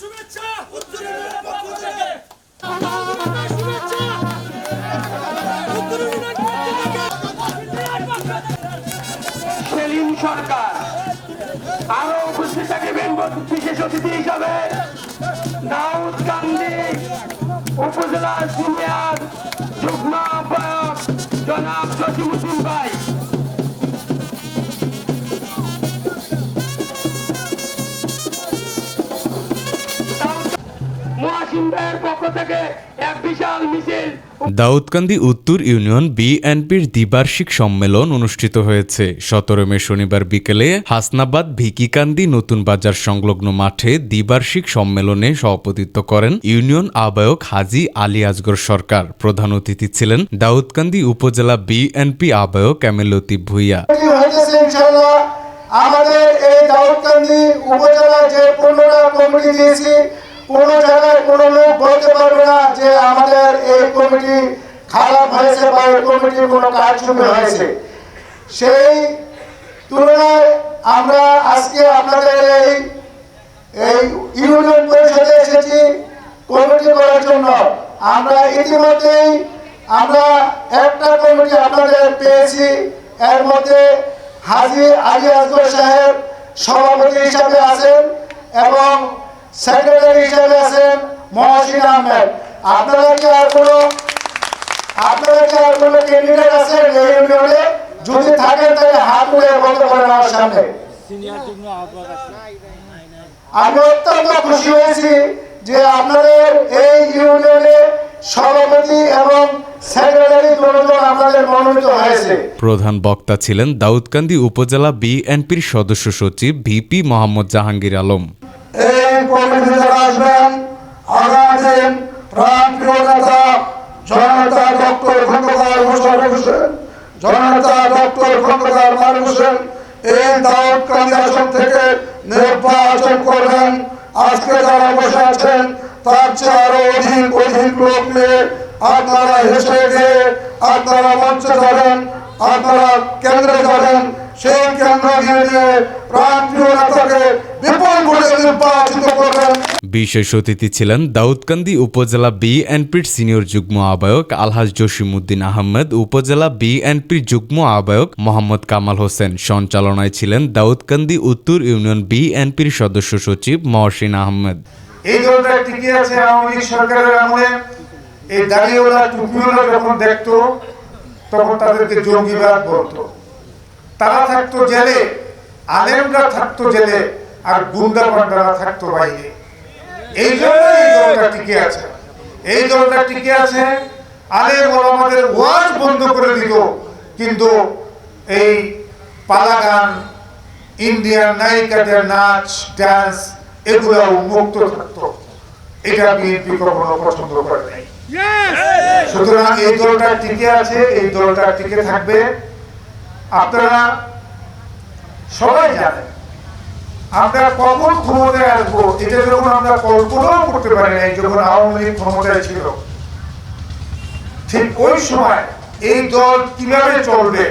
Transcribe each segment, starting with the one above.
শুভেচ্ছা। উত্তরের পক্ষ থেকে। সেলিম সরকার। আরও উপস্থিত থাকবেন বিশেষ অতিথি হিসাবে। দাউদ কান্দি উপজেলা সিনিয়র যুগ্ম আহ্বায়ক জনাব জসিমুদ্দিন ভাই। পক্ষ থেকে এক বিশাল মিছিল। দাউদকান্দি উত্তর ইউনিয়ন বিএনপির দ্বিবার্ষিক সম্মেলন অনুষ্ঠিত হয়েছে। সতেরো মে শনিবার বিকেলে হাসনাবাদ ভিকিকান্দি নতুন বাজার সংলগ্ন মাঠে দ্বিবার্ষিক সম্মেলনে সভাপতিত্ব করেন ইউনিয়ন আহ্বায়ক হাজি আলী আজগর সরকার। প্রধান অতিথি ছিলেন দাউদকান্দি উপজেলা বিএনপি আহ্বায়ক লতিফ ভুইয়া। আমাদের এই দাউদকান্দি উপজেলায় যে পনেরোটা কমিটি দিয়েছি কোনো জায়গায় কোনো লোক বলতে পারবে না যে আমাদের এই কমিটি খারাপ হয়েছে বা এই কমিটির কোনো কারচুপি হয়েছে। সেই তুলনায় আমরা আজকে আপনাদের এই এই ইউনিয়ন পরিষদে এসেছি কমিটি করার জন্য। আমরা ইতিমধ্যেই, আমরা একটা কমিটি আপনাদের পেয়েছি। এর মধ্যে হাজি আলী আসগর সাহেব সভাপতি হিসাবে আছেন এবং সেক্রেটারি হিসাবে আছেন মহসিন আহমেদ। আপনারা কি আর কোনো আপনারা কি আর কোনো ক্যান্ডিডেট আছেন এই ইউনিয়নে? যদি থাকেন তাহলে হাত উঠে বলতে পারেন আমার সামনে। আমি অত্যন্ত খুশি হয়েছি যে আপনাদের এই ইউনিয়নে সভাপতি এবং প্রধান বক্তা ছিলেন দাউদকান্দি উপজেলা বিএনপির সদস্য সচিব ভিপি মোহাম্মদ জাহাঙ্গীর আলম। এই কমিটি যারা আসবেন, আগামী প্রান্তীয় নেতা জনতা ডক্টর খন্দকার মোশারফ হোসেন জনতা ডক্টর খন্দকার মারুফ হোসেন এই দাউদ কান্দি আসন থেকে নির্বাচন করবেন। আজকে যারা বসে আছেন, তার চেয়ে আরও অধিক অধিক লোক নিয়ে আপনারা হেসে গিয়ে আপনারা মঞ্চে যাবেন, আপনারা কেন্দ্রে যাবেন। সেই কেন্দ্র নিয়ে প্রান্তীয় নেতাকে বিশেষ অতিথি ছিলেন দাউদকান্দি উপজেলা বিএনপির সিনিয়র যুগ্ম আহ্বায়ক আলহাজ জসিমউদ্দিন আহমেদ উপজেলা বিএনপির যুগ্ম আহ্বায়ক মোহাম্মদ কামাল হোসেন। সঞ্চালনায় ছিলেন দাউদকান্দি উত্তর ইউনিয়ন বিএনপির সদস্য সচিব মহসিন আহমেদ। এই দলটা টিকে আছে আওয়ামী লীগ সরকারের আমলে। এই দাড়িওয়ালা টুপিওয়ালা যখন দেখতো তখন তাদেরকে জঙ্গিবাদ বলতো। তারা থাকতো জেলে আলেমরা থাকতো জেলে। আর গুন্ডা পান্ডারা থাকতো বাইরে। এই জন্য এই দলটা টিকে আছে। এই দলটা টিকে আছে, আলেম আমাদের ওয়াজ বন্ধ করে দিত কিন্তু এই পালা গান ইন্ডিয়ান নায়িকাদের নাচ, ডান্স এগুলো মুক্ত থাকতো। এটা বিএনপি কখনো পছন্দ করে নাই। সুতরাং এই দলটা টিকে আছে, এই দলটা টিকে থাকবে। আপনারা সবাই জানেন আমরা কখন ক্ষমতায় আসব? এটা আমরা কল্পনাও করতে পারি নাই, যখন আওয়ামী লীগ ক্ষমতায় ছিল। ঠিক ওই সময় এই দল কীভাবে চলবে?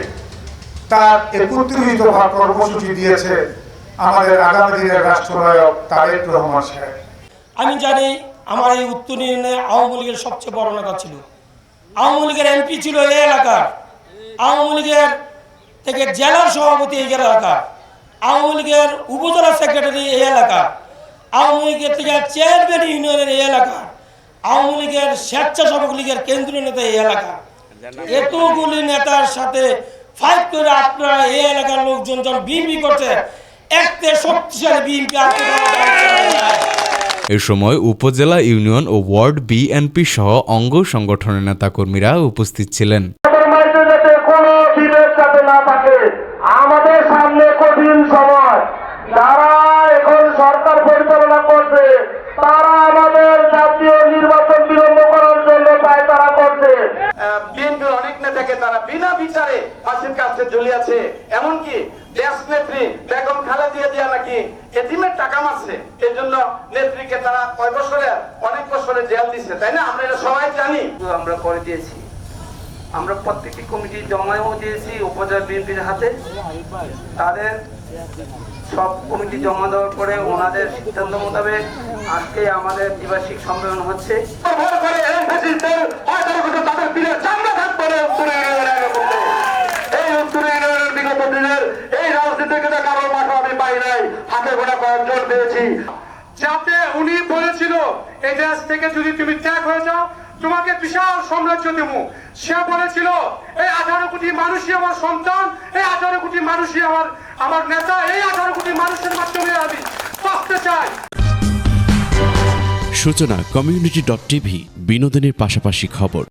তার একত্রিত কর্মসূচি দিয়েছে আমাদের আগামী দিনের রাষ্ট্রনায়ক তারেক রহমান আমি জানি আমার এই উত্তর ইউনিয়নে আওয়ামী লীগের সবচেয়ে বড় নেতা ছিল। আওয়ামী লীগের এমপি ছিল এই এলাকার। আওয়ামী লীগের থেকে জেলার সভাপতি এই এলাকার। আওয়ামী লীগের উপজেলা সেক্রেটারি এই এলাকা, আওয়ামী লীগের থেকে চেয়ারম্যান ইউনিয়নের এই এলাকা, আওয়ামী লীগের স্বেচ্ছাসেবক লীগের কেন্দ্রীয় নেতা এই এলাকা। এতগুলি নেতার সাথে ফাইট করে আপনারা এই এলাকার লোকজন যখন বিএনপি করছে একটা শক্তিশালী বিএনপি এ সময় উপজেলা ইউনিয়ন ও ওয়ার্ড বিএনপি সহ অঙ্গ সংগঠনের নেতাকর্মীরা উপস্থিত ছিলেন আমাদের মাঝে যাতে কোনো বিভেদ যাতে না থাকে আমাদের সামনে কঠিন সময় যারা এখন সরকার পরিচালনা করছে তারা আমাদের জাতীয় নির্বাচন বিলম্ব করার জন্য তাই তারা করছে বিএনপির অনেক নেতাকে তারা বিনা বিচারে ফাঁসির কাছে ঝুলিয়েছে এমনকি দেশ নেত্রী বেগম খালেদা জিয়া নাকি এতিমের টাকা মারছে? এই জন্য নেত্রীকে তারা কয় বছরে অনেক বছরে জেল দিছে তাই না? আমরা এটা সবাই জানি। আমরা করে দিয়েছি। আমরা প্রত্যেকটি কমিটি জমাও দিয়েছি উপজেলা বিএনপির হাতে। তাদের সব কমিটি জমা দেওয়ার পরে ওনাদের সিদ্ধান্ত মোতাবেক আজকে আমাদের দ্বিবার্ষিক সম্মেলন হচ্ছে এই উত্তরে ইউনিয়নের বিগত দিনের এই রাজনীতি থেকে কারও মাঠে আমি পাই নাই হাতে পেয়েছি যাতে উনি বলেছিল, এই দেশ থেকে যদি তুমি ত্যাগ হয়ে যাও, তোমাকে বিশাল সাম্রাজ্য দেবো। সে বলেছিল, এই আঠারো কোটি মানুষই আমার সন্তান, এই আঠারো কোটি মানুষই আমার আমার নেতা, এই আঠারো কোটি মানুষের মাধ্যমে আমি বাঁচতে চাই। সূচনা, কমিউনিটি ডট টিভি, বিনোদনের পাশাপাশি খবর।